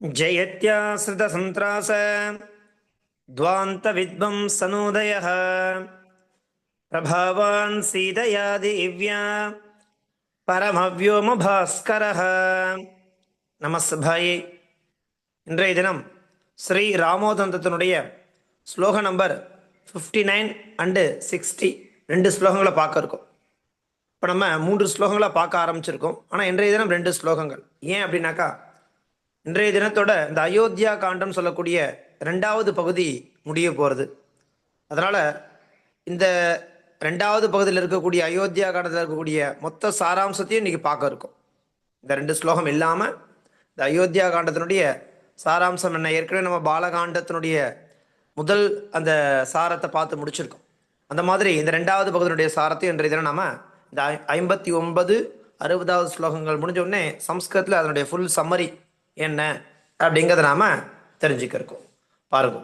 जयत्याश्रितसन्त्रास द्वान्तविद्वंसनोदयः प्रभावान् सीतया देव्या பரமவியோமபாஸ்கரः நமஸ்பாயே இன்றைய தினம் Sri ராமோதந்தத்தினுடைய shloka number fifty nine and sixty ரெண்டு ஸ்லோகங்களை பார்க்க இருக்கோம் இப்போ நம்ம மூன்று ஸ்லோகங்களை பார்க்க ஆரம்பிச்சிருக்கோம் ஆனால் இன்றைய தினம் ரெண்டு ஸ்லோகங்கள் ஏன் அப்படின்னாக்கா இன்றைய தினத்தோட இந்த அயோத்தியா காண்டம் சொல்லக்கூடிய ரெண்டாவது பகுதி முடிய போகிறது அதனால் இந்த ரெண்டாவது பகுதியில் இருக்கக்கூடிய அயோத்தியா காண்டத்தில் இருக்கக்கூடிய மொத்த சாராம்சத்தையும் இன்னைக்கு பார்க்க இருக்கும். இந்த ரெண்டு ஸ்லோகம் இல்லாமல் இந்த அயோத்தியா காண்டத்தினுடைய சாராம்சம் என்ன? ஏற்கனவே நம்ம பாலகாண்டத்தினுடைய முதல் அந்த சாரத்தை பார்த்து முடிச்சிருக்கோம். அந்த மாதிரி இந்த ரெண்டாவது பகுதியினுடைய சாரத்தையும் இன்றைய தினம் நாம இந்த ஐ- ஐம்பத்தி ஒன்பது அறுபதாவது ஸ்லோகங்கள் முடிஞ்ச உடனே சம்ஸ்கிருதத்தில் அதனுடைய ஃபுல் சம்மரி என்ன அப்படிங்கிறத நாம தெரிஞ்சுக்க இருக்கோம் பாருங்க.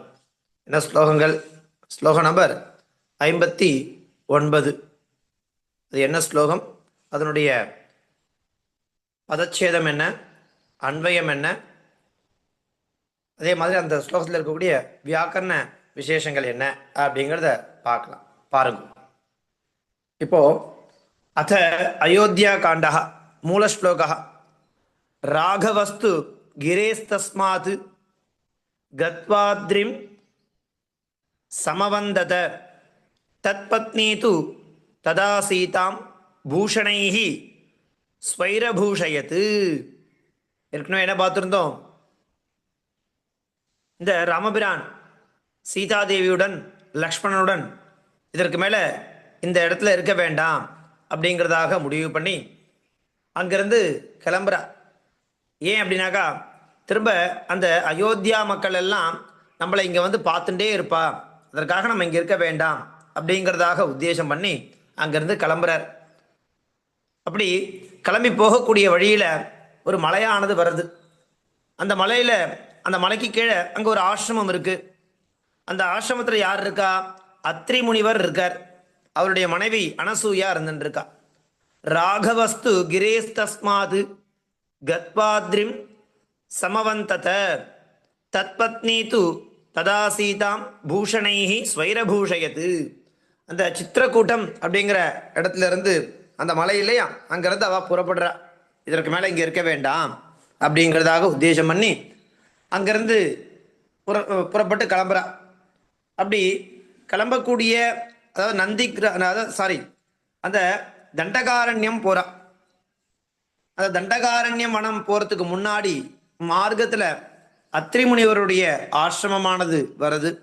என்ன ஸ்லோகங்கள்? ஸ்லோக நம்பர் ஐம்பத்தி ஒன்பது. அது என்ன ஸ்லோகம்? அதனுடைய பதச்சேதம் என்ன? அன்வயம் என்ன? அதே மாதிரி அந்த ஸ்லோகத்தில் இருக்கக்கூடிய வியாக்கரண விசேஷங்கள் என்ன? அப்படிங்கிறத பார்க்கலாம். பாருங்க. இப்போ அத அயோத்தியா காண்டா மூலஸ்லோகா ராகவஸ்து கிரேஸ்தஸ்மாத் கத்வாத்ரிம் சமவந்தத. தத்பத்னி து ததா சீதாம் பூஷணைஹி ஸ்வைரபூஷயத்து. ஏற்கனவே என்ன பார்த்துருந்தோம்? இந்த ராமபிரான் சீதாதேவியுடன் லக்ஷ்மணனுடன் இதற்கு மேலே இந்த இடத்துல இருக்க வேண்டாம் அப்படிங்கிறதாக முடிவு பண்ணி அங்கிருந்து கிளம்புறா ஏன் அப்படின்னாக்கா திரும்ப அந்த அயோத்தியா மக்கள் எல்லாம் நம்மளை இங்கே வந்து பார்த்துட்டே இருப்பா. அதற்காக நம்ம இங்கே இருக்க வேண்டாம் அப்படிங்கிறதாக உத்தேசம் பண்ணி அங்கேருந்து கிளம்புறார். அப்படி கிளம்பி போகக்கூடிய வழியில் ஒரு மலையானது வருது அந்த மலையில் அந்த மலைக்கு கீழே அங்கே ஒரு ஆசிரமம் இருக்குது அந்த ஆசிரமத்தில் யார் இருக்கா? அத்ரி முனிவர் இருக்கார். அவருடைய மனைவி அனசூயா இருந்துட்டு இருக்கா. ராகவஸ்து கிரேஸ்தஸ்மாது கத்வாத்ரிம் சமவந்தத. தத்பத்னி து ததா சீதாம் பூஷணைஹி ஸ்வைரபூஷயத்து. அந்த சித்திரக்கூட்டம் அப்படிங்கிற இடத்துல இருந்து அந்த மலை இல்லையா? அங்கிருந்து அவ புறப்படுறா. இதற்கு மேலே இங்கே இருக்க வேண்டாம் அப்படிங்கிறதாக உத்தேசம் பண்ணி அங்கிருந்து புற புறப்பட்டு கிளம்புறா. அப்படி கிளம்பக்கூடிய அதாவது நந்தி அதாவது சாரி அந்த தண்டகாரண்யம் போறா. அந்த தண்டகாரண்யம் வனம் போறதுக்கு முன்னாடி மார்க்கத்துல அத்திரிமுனிவருடைய ஆசிரமமானது வருது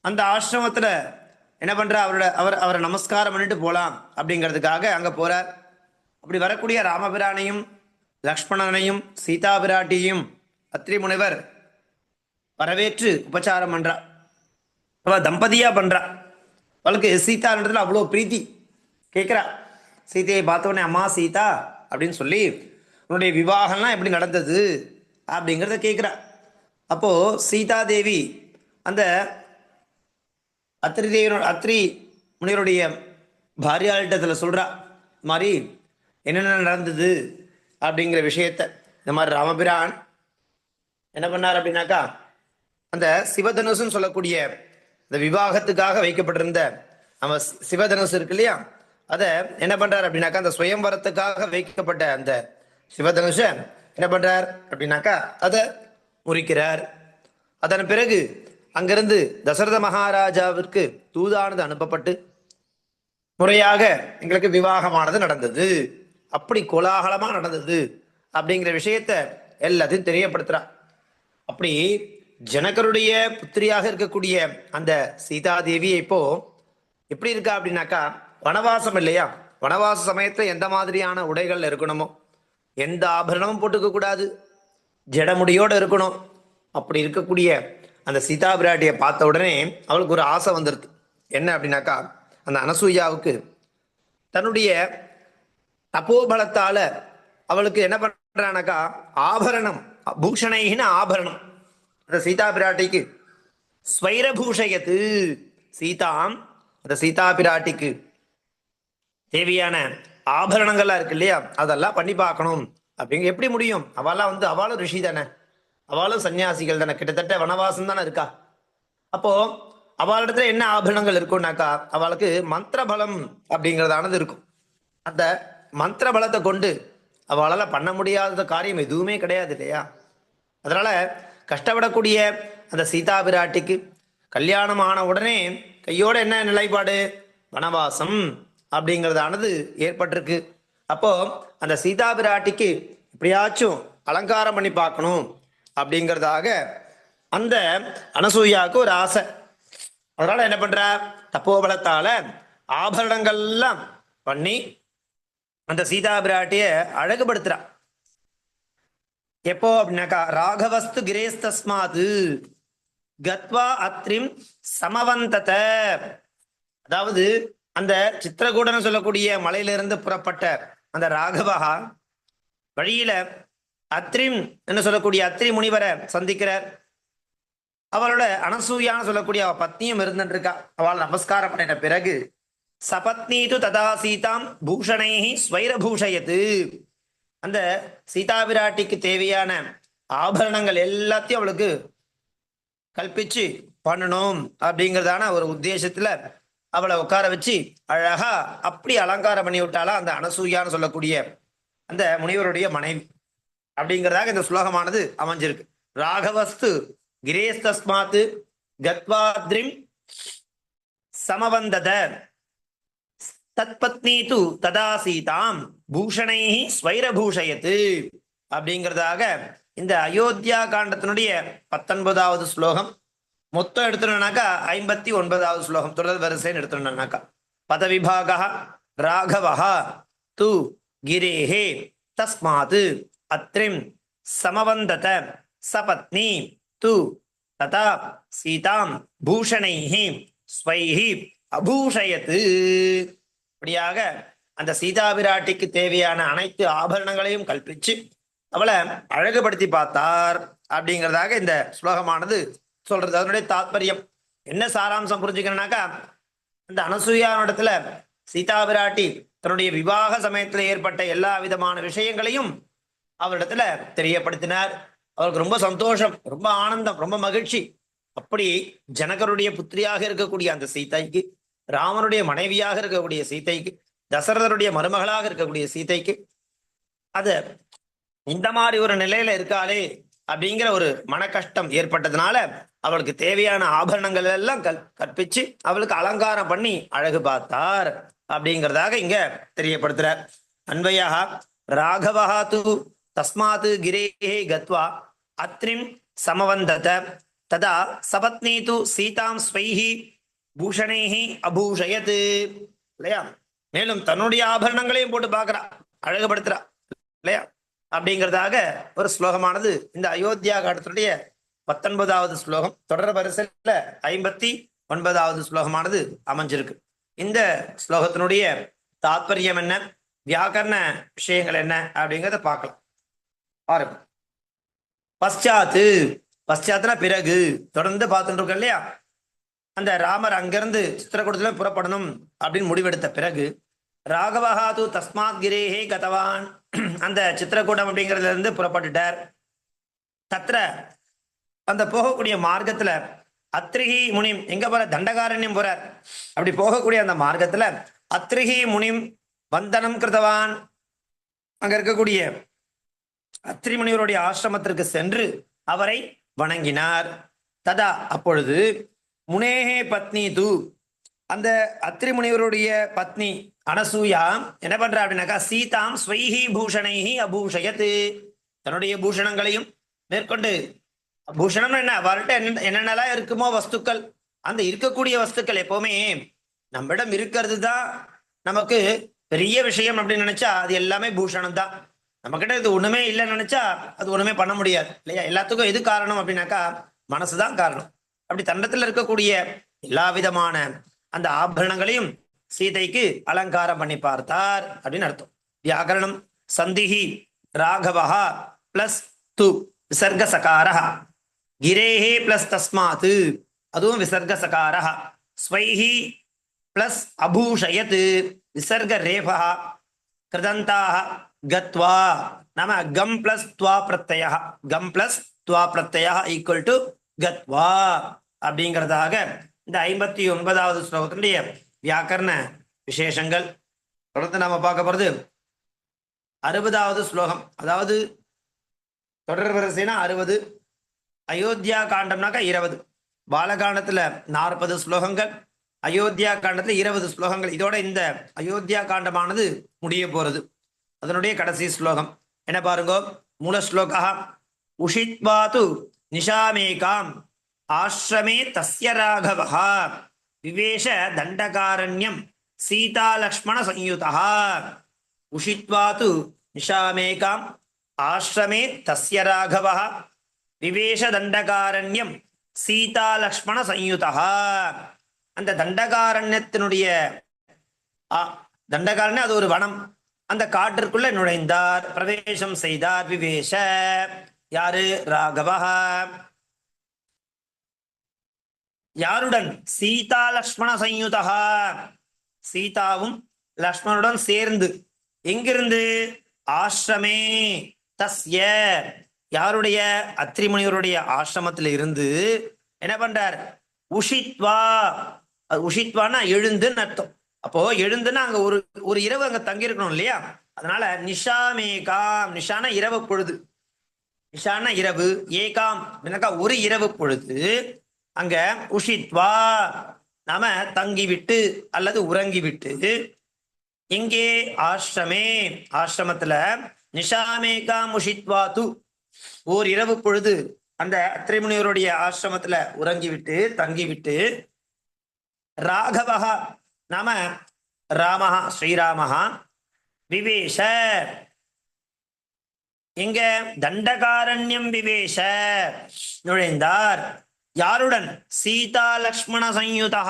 அந்த ஆசிரமத்துல என்ன பண்ற? அவரோட அவர் அவரை நமஸ்காரம் பண்ணிட்டு போலாம் அப்படிங்கிறதுக்காக அங்க போறார். அப்படி வரக்கூடிய ராமபிரானையும் லக்ஷ்மணனையும் சீதா பிராட்டியையும் அத்திரி முனிவர் வரவேற்று உபச்சாரம் பண்றா. அவ தம்பதியா பண்றா. அவளுக்கு சீதான்றதுல அவ்வளோ பிரீத்தி. கேட்குறா சீதையை பார்த்த அம்மா சீதா அப்படின்னு சொல்லி உன்னுடைய விவாகம்லாம் எப்படி நடந்தது அப்படிங்கிறத கேட்குறா அப்போ சீதா தேவி அந்த அத்திரி தேவியோ அத்திரி முனிவருடைய பாரியாளிட்டத்தில் சொல்றா இந்த மாதிரி என்னென்ன நடந்தது அப்படிங்கிற விஷயத்த இந்த மாதிரி ராமபிரான் என்ன பண்ணார் அப்படின்னாக்கா அந்த சிவதனுசுன்னு சொல்லக்கூடிய இந்த விவாகத்துக்காக வைக்கப்பட்டிருந்த நம்ம சிவதனுசு இருக்கு இல்லையா அதை என்ன பண்றார் அப்படின்னாக்கா அந்த சுயம்பரத்துக்காக வைக்கப்பட்ட அந்த சிவதனுஷ என்ன பண்றார் அப்படின்னாக்கா அதை முறிக்கிறார். அதன் பிறகு அங்கிருந்து தசரத மகாராஜாவிற்கு தூதானது அனுப்பப்பட்டு முறையாக எங்களுக்கு விவாகமானது நடந்தது. அப்படி கோலாகலமா நடந்தது அப்படிங்கிற விஷயத்த எல்லாத்தையும் தெரியப்படுத்துறா. அப்படி ஜனகருடைய புத்திரியாக இருக்கக்கூடிய அந்த சீதாதேவி இப்போ எப்படி இருக்கா அப்படின்னாக்கா வனவாசம் இல்லையா? வனவாச சமயத்தில் எந்த மாதிரியான உடைகள் இருக்கணுமோ எந்த ஆபரணமும் போட்டுக்க கூடாது. ஜடமுடியோடு இருக்கணும். அப்படி இருக்கக்கூடிய அந்த சீதா பிராட்டியை பார்த்த உடனே அவளுக்கு ஒரு ஆசை வந்துடுது என்ன அப்படின்னாக்கா அந்த அனசூயாவுக்கு தன்னுடைய தப்போபலத்தால அவளுக்கு என்ன பண்றானாக்கா ஆபரணம் பூஷணைகின ஆபரணம். அந்த சீதா பிராட்டிக்கு ஸ்வைரபூஷயத்து. சீதாம் அந்த சீதா பிராட்டிக்கு தேவையான ஆபரணங்கள்லாம் இருக்கு இல்லையா? அதெல்லாம் பண்ணி பார்க்கணும். அப்படிங்க எப்படி முடியும்? அவெல்லாம் வந்து அவளும் ரிஷி தானே. அவளும் சன்னியாசிகள் தானே. கிட்டத்தட்ட வனவாசம் தானே இருக்கா? அப்போ அவளிடத்துல என்ன ஆபரணங்கள் இருக்கும்னாக்கா அவளுக்கு மந்திர பலம் அப்படிங்கிறதானது இருக்கும். அந்த மந்திர பலத்தை கொண்டு அவளால் பண்ண முடியாத காரியம் எதுவுமே கிடையாது இல்லையா? அதனால கஷ்டப்படக்கூடிய அந்த சீதா பிராட்டிக்கு கல்யாணம் ஆன உடனே கையோட என்ன நிலைப்பாடு? வனவாசம். அப்படிங்கிறதானது ஏற்பட்டிருக்கு. அப்போ அந்த சீதா பிராட்டிக்கு எப்படியாச்சும் அலங்காரம் பண்ணி பார்க்கணும் அப்படிங்கிறதாக அந்த அனசூயாவுக்கு ஒரு ஆசை. அதனால என்ன பண்ற? தப்போபலத்தால ஆபரணங்கள்லாம் பண்ணி அந்த சீதா பிராட்டிய அழகுபடுத்துறா. எப்போ அப்படின்னாக்கா ராகவஸ்து கிரேஸ்தஸ்மாது கத்வா அத்ரிம் சமவந்தத. அதாவது அந்த சித்திரகூடன்னு சொல்லக்கூடிய மலையிலிருந்து புறப்பட்ட அந்த ராகவகா வழியில அத்ரிம் என்று சொல்லக்கூடிய அத்ரி முனிவரை சந்திக்கிறார். அவளோட அனசூயான்னு சொல்லக்கூடிய அவ பத்னியும் இருந்துட்டு இருக்கா அவள் நமஸ்காரம் பண்ணின பிறகு சபத்னீது ததா சீதாம் பூஷணைஹி ஸ்வைரபூஷயத்து. அந்த சீதா விராட்டிக்கு தேவையான ஆபரணங்கள் எல்லாத்தையும் அவளுக்கு கல்பிச்சு பண்ணணும் அப்படிங்கிறதான ஒரு உத்தேசத்துல அவளை உட்கார வச்சு அழகா அப்படி அலங்காரம் பண்ணி விட்டாலா அந்த அனசூயான்னு சொல்லக்கூடிய அந்த முனிவருடைய மனைவி. அப்படிங்கிறதாக இந்த ஸ்லோகமானது அமைஞ்சிருக்கு. ராகவஸ்து கிரேஸ்தஸ்மாத்து கத்வாத்ரிம் சமவந்தத. தத்பத்னி து ததா சீதாம் பூஷணை ஸ்வைரபூஷயத்து. அப்படிங்கிறதாக இந்த அயோத்தியா காண்டத்தினுடைய பத்தொன்பதாவது ஸ்லோகம் மொத்தம் எடுத்துனோம்னாக்கா ஐம்பத்தி ஒன்பதாவது ஸ்லோகம் தொடர் வரிசைன்னு எடுத்துனோம்னாக்கா பதவிபாகா ராகவஹா து கிரேஹே தஸ்மாத் அத்ரிம் சமவந்தத சபத்னி து ததா சீதாம் பூஷணைஹி ஸ்வைஹி அபூஷயத்து. இப்படியாக அந்த சீதா பிராட்டிக்கு தேவையான அனைத்து ஆபரணங்களையும் கல்பிச்சு அவளை அழகுபடுத்தி பார்த்தார் அப்படிங்கிறதாக இந்த ஸ்லோகமானது சொல்றது அதனுடைய தாத்பரியம். என்ன சாராம்சம் புரிஞ்சுக்கணும்னாக்கா அந்த அனசூயானிடத்துல சீதா பிராட்டி தன்னுடைய விவாக சமயத்துல ஏற்பட்ட எல்லா விதமான விஷயங்களையும் அவரிடத்துல தெரியப்படுத்தினார். அவருக்கு ரொம்ப சந்தோஷம் ரொம்ப ஆனந்தம் ரொம்ப மகிழ்ச்சி. அப்படி ஜனகருடைய புத்திரியாக இருக்கக்கூடிய அந்த சீதைக்கு ராமனுடைய மனைவியாக இருக்கக்கூடிய சீதைக்கு தசரதருடைய மருமகளாக இருக்கக்கூடிய சீதைக்கு அது இந்த மாதிரி ஒரு நிலையில இருக்காளே அப்படிங்கிற ஒரு மன கஷ்டம் ஏற்பட்டதுனால அவளுக்கு தேவையான ஆபரணங்கள் எல்லாம் கல் கற்பிச்சு அவளுக்கு அலங்காரம் பண்ணி அழகு பார்த்தார். அப்படிங்கிறதாக இங்க தெரியப்படுத்துறார் அன்வயா ராகவஹா து தஸ்மாத் கிரேஹே கத்வா அத்ரிம் சமவந்தத. ததா சபத்னி து சீதாம் ஸ்வைஹி பூஷணேஹி அபூஷயத். இல்லையா? மேலும் தன்னுடைய ஆபரணங்களையும் போட்டு பார்க்கறா அழகுபடுத்துறா இல்லையா? அப்படிங்கிறதாக ஒரு ஸ்லோகமானது இந்த அயோத்தியா காட்டத்துடைய பத்தொன்பதாவது ஸ்லோகம். தொடர் வரிசையில் ஐம்பத்தி ஒன்பதாவது ஸ்லோகமானது அமைஞ்சிருக்கு. இந்த ஸ்லோகத்தினுடைய தாத்பரியம் என்ன? வியாக்கரண விஷயங்கள் என்ன? அப்படிங்கிறத பார்க்கலாம். ஆரம்பி பశ్చాத்து பశ్చాத்துனா பிறகு தொடர்ந்து பார்த்துட்டு இருக்கோம் இல்லையா? அந்த ராமர் அங்கிருந்து சித்திரக்கூடத்துல புறப்படணும் அப்படின்னு முடிவெடுத்த பிறகு ராகவஹாது தஸ்மாத் கிரேகே கதவான். அந்த சித்திரக்கூடம் அப்படிங்கிறதுல இருந்து புறப்பட்டுட்டார். தத்திர அந்த போகக்கூடிய மார்க்கத்துல அத்ரிஹி முனிம் எங்க போற? தண்டகாரண்யம் போறார். அப்படி போகக்கூடிய அந்த மார்க்கத்துல அத்ரிஹி முனிம் வந்தனம் கிருதவான் அங்க இருக்கக்கூடிய அத்ரி முனிவருடைய ஆசிரமத்திற்கு சென்று அவரை வணங்கினார். ததா அப்பொழுது முனேஹே பத்னி தூ. அந்த அத்ரி முனிவருடைய பத்னி அனசூயா என்ன பண்றா அப்படின்னாக்கா சீதாம் ஸ்வைஹி பூஷணைஹி அபூஷயத்து. தன்னுடைய பூஷணங்களையும் மேற்கொண்டு பூஷணம்னு என்ன? அவர்கிட்ட என்ன என்னென்னலாம் இருக்குமோ வஸ்துக்கள்? அந்த இருக்கக்கூடிய வஸ்துக்கள் எப்பவுமே நம்மிடம் இருக்கிறது தான் நமக்கு பெரிய விஷயம் அப்படின்னு நினைச்சா அது எல்லாமே பூஷணம் தான் நம்ம கிட்ட இது ஒண்ணுமே இல்லைன்னு நினைச்சா அது ஒண்ணுமே பண்ண முடியாது இல்லையா? எல்லாத்துக்கும் எது காரணம் அப்படின்னாக்கா மனசுதான் காரணம். அப்படி தண்டத்துல இருக்கக்கூடிய எல்லா விதமான அந்த ஆபரணங்களையும் சீதைக்கு அலங்காரம் பண்ணி பார்த்தார் அப்படின்னு அர்த்தம். வியாகரணம் சந்திஹி ராகவஹா பிளஸ் து விசர்க சகாரஹ கிரேஹே பிளஸ் தஸ்மாத் அதுவும் விசர்க சகாரஹ ஸ்வைஹி பிளஸ் அபூஷயத் விசர்க ரேபா கிருதந்தாக கத்வா நாம கம் பிளஸ் துவா பிரத்ய கம் பிளஸ் துவா பிரத்யா ஈக்குவல் டு கத்வா அப்படிங்கிறதாக இந்த ஐம்பத்தி ஒன்பதாவது ஸ்லோகத்தினுடைய வியாக்கரண விசேஷங்கள். தொடர்ந்து நாம பார்க்க போறது அறுபதாவது ஸ்லோகம். அதாவது தொடர் வரிசைனா அறுபது அயோத்தியா காண்டம்னாக்கா இருபது. பாலகாண்டத்துல நாற்பது ஸ்லோகங்கள் அயோத்தியா காண்டத்துல இருபது ஸ்லோகங்கள். இதோட இந்த அயோத்தியா காண்டமானது முடிய போறது. அதனுடைய கடைசி ஸ்லோகம். என்ன பாருங்க? மூல ஸ்லோகா உஷித்வாது நிஷாமேகாம் ஆசிரமே தஸ்ய ராகவா விவேஷ தண்டகாரண்யம் சீதாலக்ஷ்மண சயுதா உஷித்வாது நிஷாமேகாம் ஆசிரமே தஸ்ய ராகவா விவேஷ தண்டகாரண்யம் சீதாலக்ஷ்மண சயுதா அந்த தண்டகாரண்யத்தினுடைய ஆ, தண்டகாரண்யம் அது ஒரு வனம். அந்த காட்டிற்குள்ள நுழைந்தார் பிரவேசம் செய்தார் விவேஷ. யாரு? ராகவா. யாருடன்? சீதா லக்ஷ்மண சயுதா சீதாவும் லக்ஷ்மணுடன் சேர்ந்து எங்கிருந்து? ஆசிரமே தஸ்ய. யாருடைய? அத்திரிமுனிவருடைய ஆசிரமத்தில் இருந்து என்ன பண்றார்? உஷித்வா. உஷித்வான்னா எழுந்துன்னு அர்த்தம். அப்போ எழுந்துன்னா அங்க ஒரு ஒரு இரவு அங்க தங்கியிருக்கணும் இல்லையா? அதனால நிஷாமேகாம் நிஷானா இரவு பொழுது. நிஷானா இரவு ஏகாம். அப்படின்னாக்கா ஒரு இரவு பொழுது அங்க உஷித்வா. நாம தங்கிவிட்டு அல்லது உறங்கிவிட்டு இங்கே ஆசிரமே. ஆசிரமத்துல நிஷாமேகாம் உஷித்வா து ஓர் இரவு பொழுது அந்த அத்திரிமுனிவருடைய ஆசிரமத்துல உறங்கிவிட்டு தங்கிவிட்டு ராகவகா நாம ராமஹா ஸ்ரீராமஹா விவேஷ எங்க தண்டகாரண்யம் விவேஷ நுழைந்தார். யாருடன்? சீதா லக்ஷ்மண சயுதா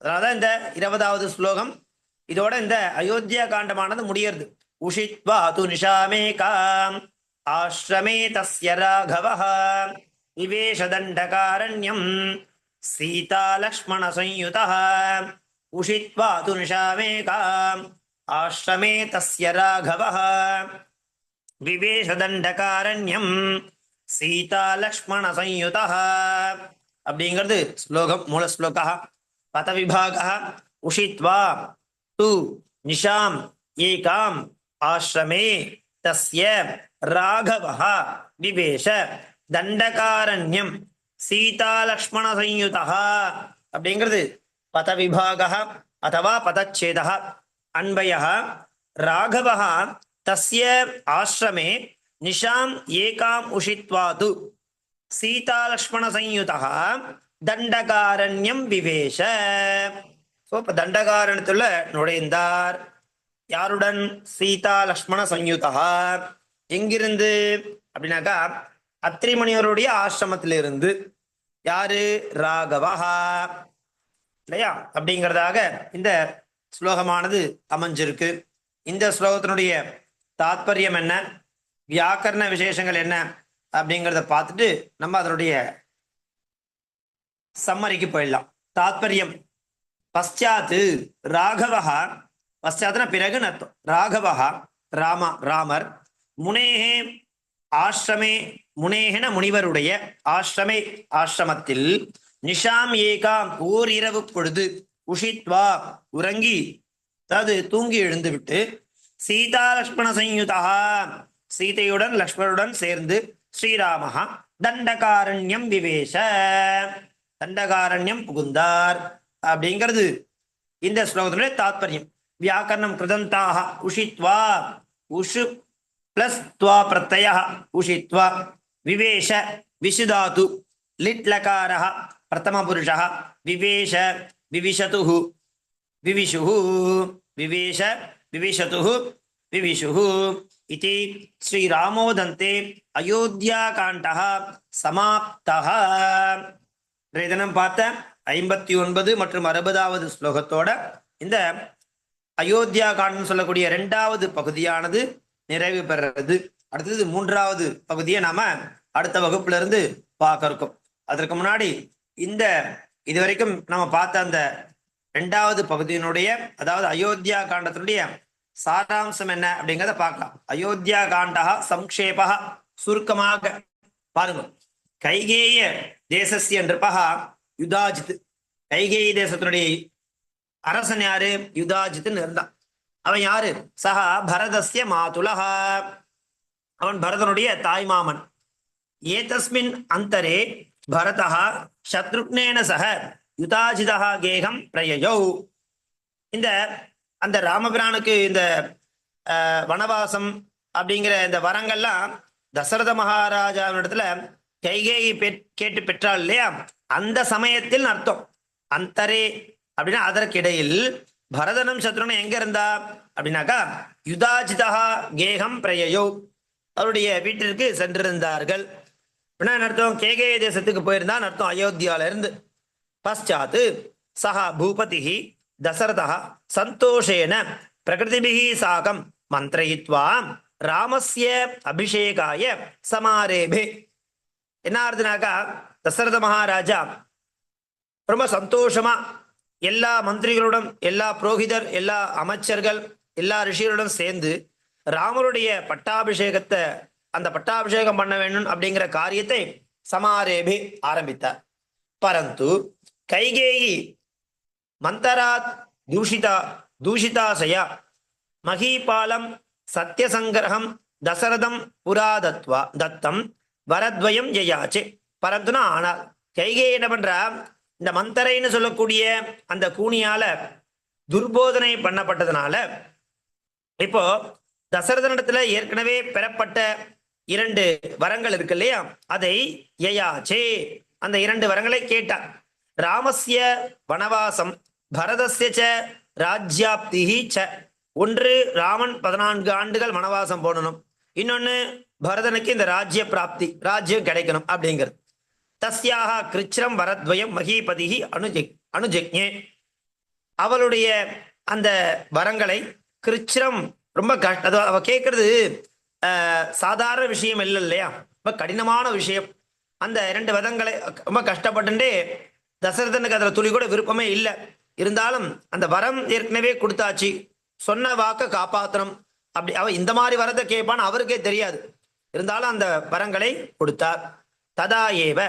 அதனாலதான் இந்த இருபதாவது ஸ்லோகம் இதோட இந்த அயோத்தியா காண்டமானது முடியறது. உஷித்வா து நிஷாமேகாம். ஆசிரமே தஸ்ய ராகவः விவேஷ தண்டகாரண்யம் சீதா லக்ஷ்மண சயுதः உஷித்வா து நிஷாமேகாம் ஆசிரமே தஸ்ய ராகவः விவேஷதண்டகாரண்யம் சீதா லக்ஷ்மண சயுதா அப்படிங்கிறது ஸ்லோகம் மூல ஸ்லோகா பத விபாக உஷித்வா து நிஷாம் ஏகாம் ஆசிரமே தஸ்ய ராகவா விவேஷ தண்டகாரண்யம் சீதாலக்ஷ்மண சயுதா அப்படிங்கிறது பத விபாக அதுவா பதச்சேத அன்பய ராகவः தஸ்ய ஆசிரமே நிஷாம் ஏகாம் உஷித்வாது சீதாலக்ஷ்மண சயுதா தண்டகாரண்யம் விவேஷ ஸோ இப்போ தண்டகாரண்யத்துல நுழைந்தார். யாருடன் சீதா லக்ஷ்மண சம்யுதா எங்கிருந்து? அப்படின்னாக்கா அத்திரிமணியருடைய ஆசிரமத்திலிருந்து. யாரு? ராகவஹா இல்லையா? அப்படிங்கிறதாக இந்த ஸ்லோகமானது அமைஞ்சிருக்கு. இந்த ஸ்லோகத்தினுடைய தாத்பரியம் என்ன? வியாக்கரண விசேஷங்கள் என்ன? அப்படிங்கிறத பார்த்துட்டு நம்ம அதனுடைய சம்மரிக்கு போயிடலாம். தாத்பரியம். பశ్చాத்து ராகவஹா பశ్చాத்னா பிறகுன்னு அர்த்தம் ராகவஹா ராமா ராமர் முனேகே ஆசிரமே முனேகன முனிவருடைய ஆசிரமே ஆசிரமத்தில் நிஷாம் ஏகாம் ஓர் இரவு பொழுது உஷித்வா உறங்கி அதாவது தூங்கி எழுந்து விட்டு சீதா லக்ஷ்மண சயுதா சீதையுடன் லக்ஷ்மணுடன் சேர்ந்து ஸ்ரீராமஹா தண்டகாரண்யம் விவேஷ. தண்டகாரண்யம் புகுந்தார். அப்படிங்கிறது இந்த ஸ்லோகத்தினுடைய தாத்பரியம். வியாக்கரணம் கிருதந்தாக உஷித்வா உஷு பிளஸ் துவா பிரத்தய உஷித்வா விவேஷ விசுதாது லிட்லக்கார பிரதமபுருஷ விவேஷ விவிஷது விவிஷு விவேஷ விவிஷது விவிஷு இது ஸ்ரீராமோதந்தே அயோத்தியாகாண்டः சமாப்தः தினம் பார்த்த ஐம்பத்தி ஒன்பது மற்றும் அறுபதாவது ஸ்லோகத்தோட இந்த அயோத்தியா காண்டம் சொல்லக்கூடிய இரண்டாவது பகுதியானது நிறைவு பெறுறது. அடுத்தது மூன்றாவது பகுதியை நாம அடுத்த வகுப்புல இருந்து பார்க்க இருக்கோம். அதற்கு முன்னாடி இந்த இதுவரைக்கும் நம்ம பார்த்த அந்த ரெண்டாவது பகுதியினுடைய அதாவது அயோத்தியா காண்டத்தினுடைய சாராம்சம் என்ன அப்படிங்கிறத பார்க்கலாம். அயோத்தியா காண்டா சம்ஷேபா சுருக்கமாக பாருங்க. கைகேய தேசஸ்ய நிருபகா யுதாஜித். கைகேய தேசத்தினுடைய அரசன் யாரு? யுதாஜித்னு இருந்தான். அவன் யாரு? சஹா பரதஸ்ய மாதுலஹா அவன் பரதனுடைய தாய்மாமன். ஏதஸ்மின் அந்தரே பரதா சத்ருக்னேன சக யுதாஜிதா கேகம் பிரயோ இந்த அந்த ராமபிரானுக்கு இந்த வனவாசம் அப்படிங்கிற இந்த வரங்கள்லாம் தசரத மகாராஜாவினிடத்துல கைகேயி பெற்- கேட்டு பெற்றாள் இல்லையா? அந்த சமயத்தில் அர்த்தம். அந்தரே அப்படின்னா அதற்கிடையில் பரதனும் சத்ருனும் எங்க இருந்தா? அப்படின்னாக்கா யுதாஜிதா கேகம் பிரயோ அவருடைய வீட்டிற்கு சென்றிருந்தார்கள். அப்படின்னா நர்த்தம் அர்த்தம்? கேகே தேசத்துக்கு போயிருந்தான் அர்த்தம். அயோத்தியால இருந்து பஷாத்து சஹ பூபதி தசரதः சந்தோஷேன பிரகிருதிபிகி சாகம் மந்திரயித்வா ராமஸ்ய அபிஷேகாய சமாரேபே. என்ன ஆறுதுனாக்கா தசரத மகாராஜா ரொம்ப சந்தோஷமா எல்லா மந்திரிகளுடன் எல்லா புரோகிதர் எல்லா அமைச்சர்கள் எல்லா ரிஷிகளுடன் சேர்ந்து ராமருடைய பட்டாபிஷேகத்தை அந்த பட்டாபிஷேகம் பண்ண வேண்டும் அப்படிங்கிற காரியத்தை சமாரேபி ஆரம்பித்தார். பரந்து கைகேயி மந்தராத் தூஷிதா தூஷிதாசயா மகீபாலம் சத்தியசங்கிரகம் தசரதம் புராதத்வா தத்தம் வரத்வயம் ஜெயாச்சு. பரந்துனா ஆனால் கைகே என்ன பண்றா இந்த மந்தரைன்னு சொல்லக்கூடிய அந்த கூனியால துர்போதனை பண்ணப்பட்டதுனால இப்போ தசரதனிடத்துல ஏற்கனவே பெறப்பட்ட இரண்டு வரங்கள் இருக்கு இல்லையா? அதை யயாச்சே அந்த இரண்டு வரங்களை கேட்டார். ராமஸ்ய வனவாசம் பரதஸ்ய ச ராஜ்யாப்திஹி ச. ஒன்று ராமன் பதினான்கு ஆண்டுகள் வனவாசம் போடணும். இன்னொன்னு பரதனுக்கு இந்த ராஜ்ய பிராப்தி ராஜ்யம் கிடைக்கணும் அப்படிங்கிறது. தஸ்யாக கிருச்சிரம் வரத்வயம் மகீபதிஹி அணுஜி அணுஜக்ஞே அவளுடைய அந்த வரங்களை கிருச்சிரம் ரொம்ப கஷ்ட அது அவ கேட்கறது சாதாரண விஷயம் இல்லை இல்லையா? ரொம்ப கடினமான விஷயம். அந்த இரண்டு வதங்களை ரொம்ப கஷ்டப்பட்டுட்டே தசரதனுக்கு அதில் துளி கூட விருப்பமே இல்லை. இருந்தாலும் அந்த வரம் ஏற்கனவே கொடுத்தாச்சு. சொன்ன வாக்க காப்பாற்றணும் அப்படி அவ இந்த மாதிரி வரத்தை கேட்பான்னு அவருக்கே தெரியாது. இருந்தாலும் அந்த வரங்களை கொடுத்தார். ததா ஏவ.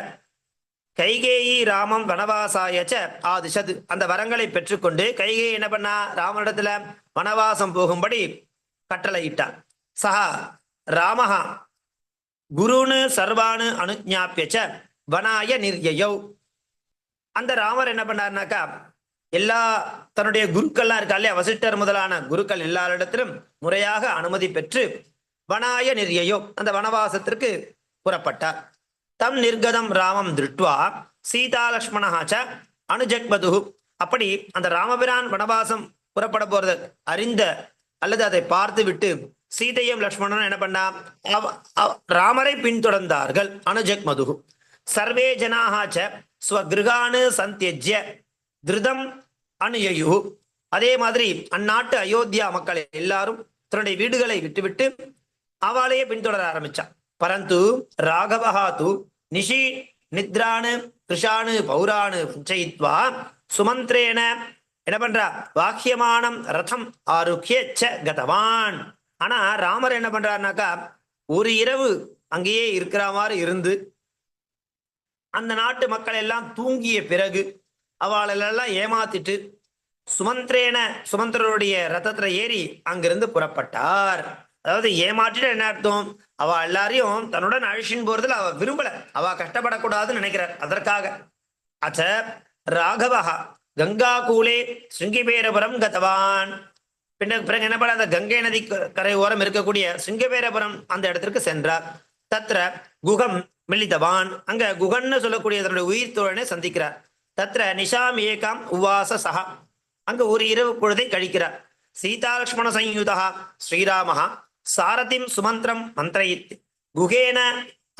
கைகேயி ராமம் வனவாசாயச்ச ஆதிஷது அந்த வரங்களை பெற்றுக்கொண்டு கைகேயி என்ன பண்ணா? ராமனிடத்துல வனவாசம் போகும்படி கட்டளையிட்டார் சஹா ராமஹா. குருன்னு சர்வானு அனுஜாப்பியச்ச வனாய நிர்யயௌ. அந்த ராமர் என்ன பண்ணார்னாக்கா எல்லா தன்னுடைய குருக்கள்லாம் இருக்கா இல்லையா? வசிட்டர் முதலான குருக்கள் எல்லாரிடத்திலும் முறையாக அனுமதி பெற்று வனாய நிர்யயோ அந்த வனவாசத்திற்கு புறப்பட்டார். தம் நிர்கதம் ராமம் திருட்வா சீதா லக்ஷ்மணாச்ச அனுஜக்பது அப்படி அந்த ராமபிரான் வனவாசம் புறப்பட போறத அறிந்த அல்லது அதை பார்த்து விட்டு சீதையும் லக்ஷ்மணனும் என்ன பண்ணா அவ- ராமரை பின்தொடர்ந்தார்கள் அனுஜக் மதுகு சர்வே ஜனாக ஸ்வகிருகானு சந்தியஜ்ய திருதம் அனுயயு அதே மாதிரி அந்நாட்டு அயோத்தியா மக்கள் எல்லாரும் தன்னுடைய வீடுகளை விட்டுவிட்டு அவளையே பின்தொடர ஆரம்பிச்சான். பரந்து ராகவஹா நிஷி நித்ரானு கிருஷானு பௌரானு புஞ்சயித்வா சுமந்திரேன. என்ன பண்றா? வாக்கியமானம் ரதம் ஆருக்கிய ச கதவான். ஆனா ராமர் என்ன பண்றாருனாக்கா ஒரு இரவு அங்கேயே இருக்கிற மாதிரி இருந்து அந்த நாட்டு மக்கள் எல்லாம் தூங்கிய பிறகு அவளெல்லாம் ஏமாத்திட்டு சுமந்திரேன சுமந்திரருடைய ரத்தத்துல ஏறி அங்கிருந்து புறப்பட்டார். அதாவது ஏமாற்றிட்டு என்ன அர்த்தம்? அவ எல்லாரையும் தன்னுடன் அழிச்சின்னு போறதுல அவ விரும்பல. அவ கஷ்டப்படக்கூடாதுன்னு நினைக்கிறார். அதற்காக. அச்ச ராகவஹா. கங்கா கூலே சிருங்கிபேரபுரம் கதவான். பின்ன பிறகு என்ன பண்ண? அந்த கங்கை நதி க- கரை ஓரம் இருக்கக்கூடிய சிங்கபேரபுரம் அந்த இடத்திற்கு சென்றார். தத்ர குகம் மில்லிதவான் அங்க குகன்னு சொல்லக்கூடிய தன்னுடைய உயிர் தோழனை சந்திக்கிறார். தத்ர நிஷாம் ஏகாம் உவாச சஹா. அங்க ஒரு இரவு பொழுதை கழிக்கிறார். சீதா லக்ஷ்மண சயுதா ஸ்ரீராமஹா. சாரதிம் சுமந்திரம் மந்திரயித் குகேன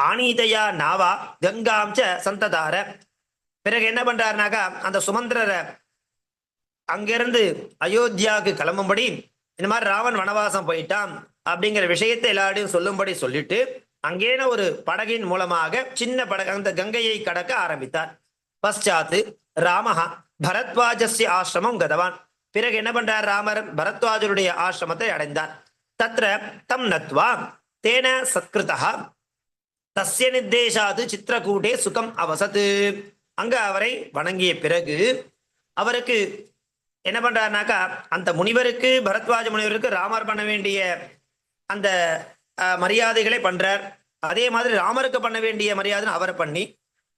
ஆனீதையா நாவா கங்காம் ச சந்ததார. பிறகு என்ன பண்றாருனாக்கா அந்த சுமந்திரரை அங்கிருந்து அயோத்தியாவுக்கு கிளம்பும்படி இந்த மாதிரி ராவன் வனவாசம் போயிட்டான் அப்படிங்கிற விஷயத்தை எல்லாரையும் சொல்லும்படி சொல்லிட்டு அங்கேன ஒரு படகின் மூலமாக சின்ன படகு அந்த கங்கையை கடக்க ஆரம்பித்தார். பశ్చాத் ராமஹா பரத்வாஜஸ்ய ஆசிரமம் கதவான். பிறகு என்ன பண்றார் ராமர்? பரத்வாஜருடைய ஆசிரமத்தை அடைந்தார். தத்ர தம் நத்வா தேன சத்கிருதா தஸ்ய நிர்தேசாது சித்திரக்கூட்டே சுகம் அவசத்து அங்க அவரை வணங்கிய பிறகு அவருக்கு என்ன பண்றாருனாக்கா அந்த முனிவருக்கு பரத்வாஜ முனிவருக்கு ராமர் பண்ண வேண்டிய அந்த மரியாதைகளை பண்றார். அதே மாதிரி ராமருக்கு பண்ண வேண்டிய மரியாதை அவரை பண்ணி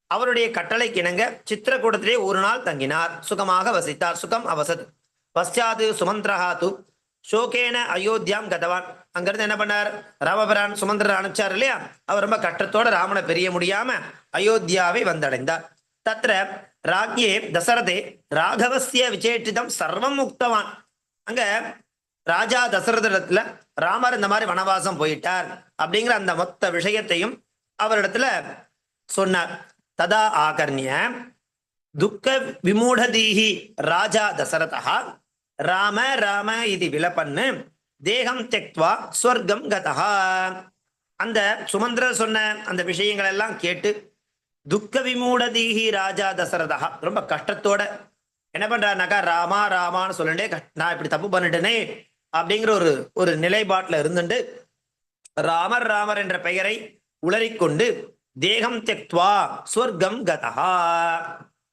அவருடைய கட்டளை கிணங்க சித்திரக்கூடத்திலே ஒரு நாள் தங்கினார். சுகமாக வசித்தார். சுகம் அவசத். பశ్చాத் சுமந்திரஹாது ஷோகேன அயோத்தியாம் கதவான். அங்கிருந்து என்ன பண்ணார்? ராமபிரான் சுமந்திரர் அனுப்பிச்சார் இல்லையா? அவர் ரொம்ப கட்டத்தோட ராமனை பெரிய முடியாம அயோத்தியாவை வந்தடைந்தார். தத்திர ராஜ்யே தசரதே ராகவசிய விசேஷிதம் சர்வம் முக்தவான். அங்க ராஜா தசரதத்துல ராமர் இந்த மாதிரி வனவாசம் போயிட்டார் அப்படிங்கிற அந்த மொத்த விஷயத்தையும் அவரிடத்துல சொன்னார். ததா ஆகர்ணிய துக்க விமூடதீஹி ராஜா தசரதா ராம ராம இது விலப்பன்னு தேகம் தெக்வா ஸ்வர்க்கம் கதா அந்த சுமந்திரர் சொன்ன அந்த விஷயங்கள் எல்லாம் கேட்டு துக்க விமூடதீஹி ராஜா தசரதா. ரொம்ப கஷ்டத்தோட என்ன பண்றாருனாக்கா ராமா ராமான்னு சொல்லிட்டே நான் இப்படி தப்பு பண்ணிட்டேனே அப்படிங்கிற ஒரு ஒரு நிலைப்பாட்டுல இருந்துட்டு ராமர் ராமர் என்ற பெயரை உளறிக்கொண்டு தேகம் தெக்வா ஸ்வர்க்கம் கதா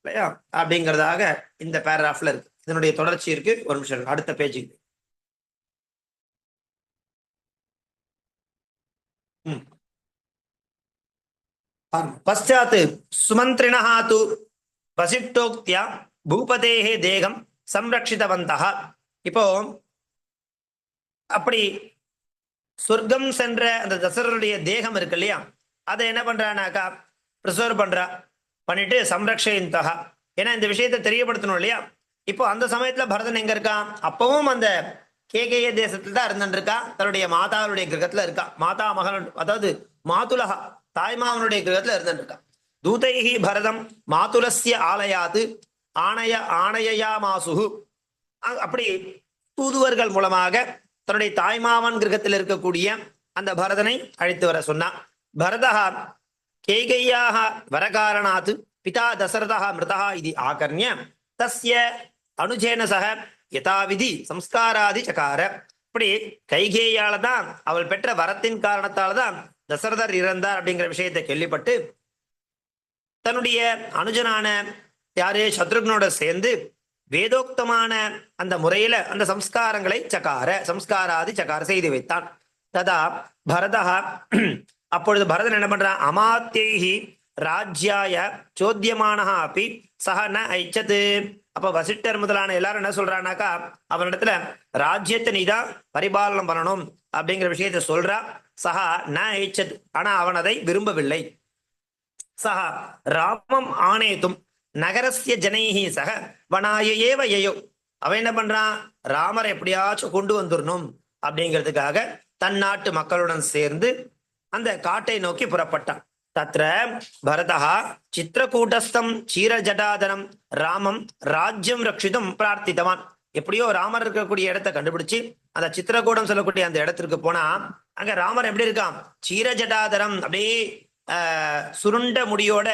இல்லையா? அப்படிங்கிறதாக இந்த பேராகிராஃப்ல இருக்கு. இதனுடைய தொடர்ச்சி இருக்கு. ஒரு நிமிஷம் அடுத்த பேஜுக்கு ம். பாருங்க. சுமந்திரிணா து வசிட்டோக்தியா பூபதேகே தேகம் சம்ரட்சிதவந்தா இப்போ அப்படி சொர்க்கம் சென்ற அந்த தசரருடைய தேகம் இருக்கு இல்லையா? அதை என்ன பண்றானாக்கா ப்ரிசர்வ் பண்றா. பண்ணிட்டு சம்ரக்ஷயந்தகா ஏன்னா இந்த விஷயத்தை தெரியப்படுத்தணும் இல்லையா? இப்போ அந்த சமயத்துல பரதன் எங்க இருக்கான் அப்பவும் அந்த கேகேய தேசத்துல தான் இருந்துட்டு இருக்கா. தன்னுடைய மாதாவுடைய கிரகத்துல இருக்கா. மாதா மகன் அதாவது மாதுலகா தாய்மாவனுடைய கிரகத்துல இருந்துட்டு இருக்கான் தூதைஹி பரதம் மாதுலசிய ஆலயாது ஆணைய ஆணையா மாசுகு அப்படி தூதுவர்கள் மூலமாக தன்னுடைய தாய்மாமன் கிரகத்தில் இருக்கக்கூடிய அந்த பரதனை அழைத்து வர சொன்னான். பரதா கேகையாக வரகாரணாத் பிதா தசரதா மிருதா இது ஆகர்ணிய தஸ்ய அனுஜேன சக யதாவிதி சம்ஸ்காராதி சகார. இப்படி கைகேயால தான் அவள் பெற்ற வரத்தின் காரணத்தால தான் தசரதர் இறந்தார் அப்படிங்கிற விஷயத்தை கேள்விப்பட்டு தன்னுடைய அனுஜனான யாரு சத்ருக்னோட சேர்ந்து வேதோக்தமான அந்த முறையில அந்த சம்ஸ்காரங்களை சகார சம்ஸ்காராதி சகார செய்து வைத்தான். ததா பரதா அப்பொழுது பரதன் என்ன பண்றான்? அமாத்தேகி ராஜ்யாய சோத்தியமானஹா அப்படி சஹ ந ஐச்சது அப்ப வசிட்டர் முதலான எல்லாரும் என்ன சொல்றானாக்கா அவனிடத்துல ராஜ்யத்தை நீதான் பரிபாலனம் பண்ணணும் அப்படிங்கிற விஷயத்தை சொல்றா. சஹா ந ஐச்சது ஆனா அவன் அதை விரும்பவில்லை. சஹா ராமம் ஆணையத்தும் நகரஸ்ய ஜனைஹி சக வனாய ஏவ அவன் என்ன பண்றான்? ராமரை எப்படியாச்சும் கொண்டு வந்துடணும் அப்படிங்கிறதுக்காக தன் நாட்டு மக்களுடன் சேர்ந்து அந்த காட்டை நோக்கி புறப்பட்டான். தத்ர பரதா சித்திரகூட்டஸ்தம் சீரஜடாதனம் ராமம் ராஜ்யம் ரட்சிதும் பிரார்த்தித்தவான் எப்படியோ ராமர் இருக்கக்கூடிய இடத்தை கண்டுபிடிச்சு அந்த சித்திரகூடம் சொல்லக்கூடிய அந்த இடத்திற்கு போனா அங்க ராமர் எப்படி இருக்கான்? சீரஜடாதரம் அப்படியே ஆஹ், சுருண்ட முடியோட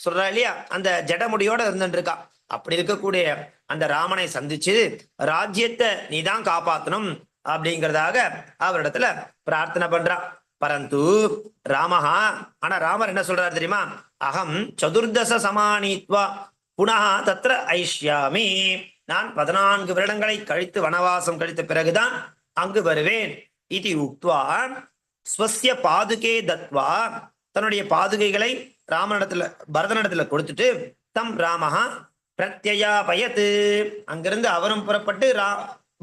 சொல்றா இல்லையா? அந்த ஜட முடியோட இருந்துருக்கா அப்படி இருக்கக்கூடிய அந்த ராமனை சந்திச்சு ராஜ்யத்தை நீதான் காப்பாத்தணும் அப்படிங்கிறதாக அவரிடத்துல பிரார்த்தனை பண்றான். பரந்து ராமஹா. ஆனா ராமர் என்ன சொல்றாரு தெரியுமா? அகம் சதுர்தச சமானித்வா. புனः தத்ர ஐஷ்யாமி. நான் பதினான்கு வருடங்களை கழித்து வனவாசம் கழித்த பிறகுதான் அங்கு வருவேன். இது உக்த்வா ஸ்வசிய பாதுகே தத்வா. தன்னுடைய பாதுகைகளை ராமனிடத்துல பரதனிடத்துல கொடுத்துட்டு தம் ராமஹா பிரத்யயாபயத்து அங்கிருந்து அவரும் புறப்பட்டு ரா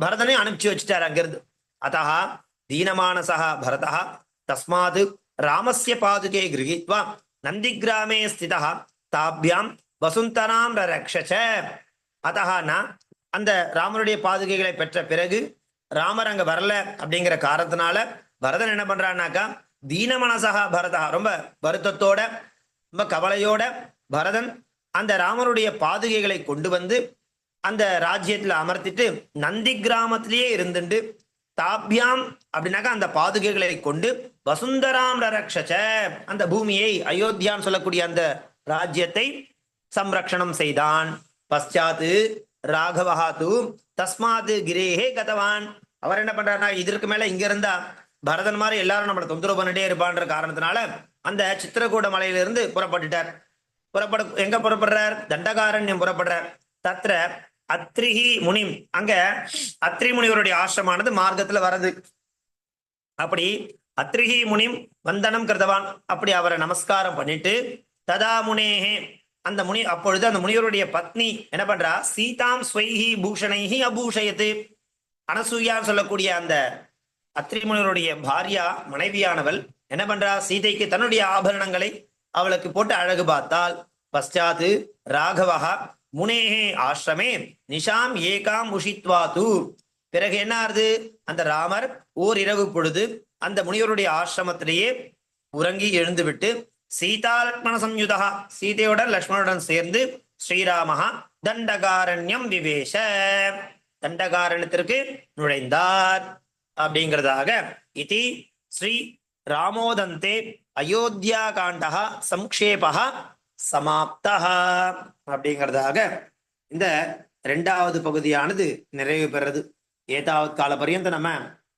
பரதனை அனுப்பிச்சு வச்சுட்டார் அங்கிருந்து. அத்தா தீனமானசா பரதா தஸ்மாத் ராமஸ்ய பாதுகே கிரகித்வா நந்திகிராமே ஸ்திதா தாபியாம் வசுந்தராம் ரக்ஷச அத்தஹா அந்த ராமருடைய பாதுகைகளை பெற்ற பிறகு ராமர் அங்க வரல அப்படிங்கிற காரணத்தினால பரதன் என்ன பண்றான்னாக்கா தீனமனசகா பரதா ரொம்ப வருத்தத்தோட ரொம்ப கவலையோட பரதன் அந்த ராமருடைய பாதுகைகளை கொண்டு வந்து அந்த ராஜ்யத்துல அமர்த்திட்டு நந்தி கிராமத்திலேயே இருந்துட்டு தாப்யாம் அப்படின்னாக்கா அந்த பாதுகைகளை கொண்டு வசுந்தராம் ரக்ஷச அந்த பூமியை அயோத்தியான்னு சொல்லக்கூடிய அந்த ராஜ்யத்தை சம்ரக்ஷணம் செய்தான். பశ్చాத்து ராகவஹா தூ தஸ்மாத் கிரேஹே கதவான். அவர் என்ன பண்றாருன்னா இதற்கு மேல இங்க இருந்தா பரதன் மாதிரி எல்லாரும் நம்மளை தொந்தரவு பண்ணிட்டே இருப்பான்ற காரணத்தினால அந்த சித்திரகூட மலையிலிருந்து புறப்பட்டுட்டார். புறப்பட எங்க புறப்படுறார்? தண்டகாரண்யம் புறப்படுறார். தத்ர அத்ரிஹி முனிம். அங்க அத்ரி முனிவருடைய ஆசிரமானது மார்க்கத்துல வர்றது. அப்படி அத்ரிஹி முனிம் வந்தனம் கிருதவான் அப்படி அவரை நமஸ்காரம் பண்ணிட்டு ததா முனேஹே. அந்த முனி அப்பொழுது அந்த முனிவருடைய பத்னி என்ன பண்றா? சீதாம் ஸ்வைஹி பூஷணைஹி அபூஷயத்து. அனசூயான்னு சொல்லக்கூடிய அந்த அத்ரி முனிவருடைய பாரியா மனைவியானவள் என்ன பண்றா? சீதைக்கு தன்னுடைய ஆபரணங்களை அவளுக்கு போட்டு அழகு பார்த்தால் பశ్చాத் ராகவஹா முனேஹே ஆசிரமே நிஷாம் ஏகாம் உஷித்வா தூ. பிறகு என்ன ஆறுது? அந்த ராமர் ஓர் இரவு பொழுது அந்த முனிவருடைய ஆசிரமத்திலேயே உறங்கி எழுந்துவிட்டு சீதா லக்ஷ்மண சம்யுதா சீதையுடன் லக்ஷ்மணுடன் சேர்ந்து ஸ்ரீராமஹா தண்டகாரண்யம் விவேஷ. தண்டகாரணத்திற்கு நுழைந்தார். அப்படிங்கிறதாக இது ஸ்ரீ ராமோதந்தே அயோத்தியா காண்டா சம்க்ஷேபா சமாப்தா அப்படிங்கிறதாக இந்த ரெண்டாவது பகுதியானது நிறைவு பெறுறது ஏதாவது கால பரியந்த நம்ம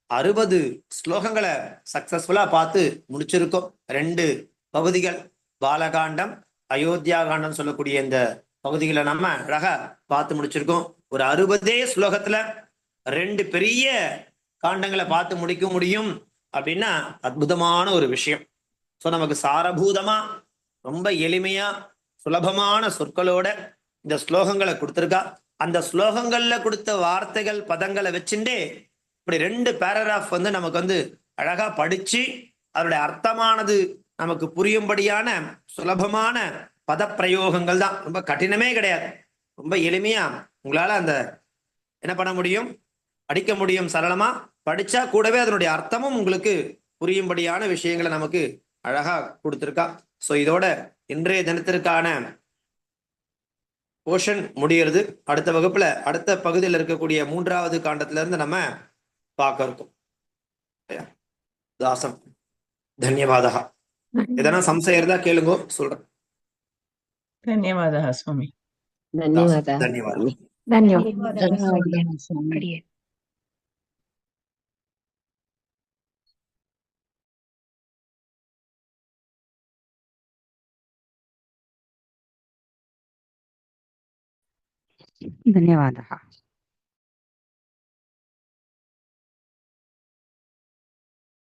அறுபது ஸ்லோகங்களை சக்சஸ்ஃபுல்லா பார்த்து முடிச்சிருக்கோம். ரெண்டு பகுதிகள். பாலகாண்டம் அயோத்தியா காண்டம் சொல்லக்கூடிய இந்த பகுதிகளை நம்ம அழகா பார்த்து முடிச்சிருக்கோம். ஒரு அறுபதே ஸ்லோகத்துல ரெண்டு பெரிய காண்டங்களை பார்த்து முடிக்க முடியும் அப்படின்னா அற்புதமான ஒரு விஷயம். ஸோ நமக்கு சாரபூதமா ரொம்ப எளிமையா சுலபமான சொற்களோட இந்த ஸ்லோகங்களை கொடுத்துருக்கா. அந்த ஸ்லோகங்கள்ல கொடுத்த வார்த்தைகள் பதங்களை வச்சுட்டே இப்படி ரெண்டு பேராகிராஃப் வந்து நமக்கு வந்து அழகா படிச்சு அதனுடைய அர்த்தமானது நமக்கு புரியும்படியான சுலபமான பதப்பிரயோகங்கள் தான். ரொம்ப கடினமே கிடையாது. ரொம்ப எளிமையா உங்களால அந்த என்ன பண்ண முடியும்? படிக்க முடியும் சரளமா. படிச்சா கூடவே அதனுடைய அர்த்தமும் உங்களுக்கு புரியும்படியான விஷயங்களை நமக்கு அழகா கொடுத்துருக்கா. ஸோ இதோட இன்றைய தினத்திற்கான போர்ஷன் முடிகிறது. அடுத்த வகுப்புல அடுத்த பகுதியில் இருக்கக்கூடிய மூன்றாவது காண்டத்துல இருந்து நம்ம பார்க்க இருக்கோம். தாசம் தன்யவாதா எதனா சம்சயம் இருந்தா கேளுங்க சொல்றேன். தன்யவாதா சுவாமி. தன்யவாதா தன்யவாதா தன்யவாதா 你的那玩意儿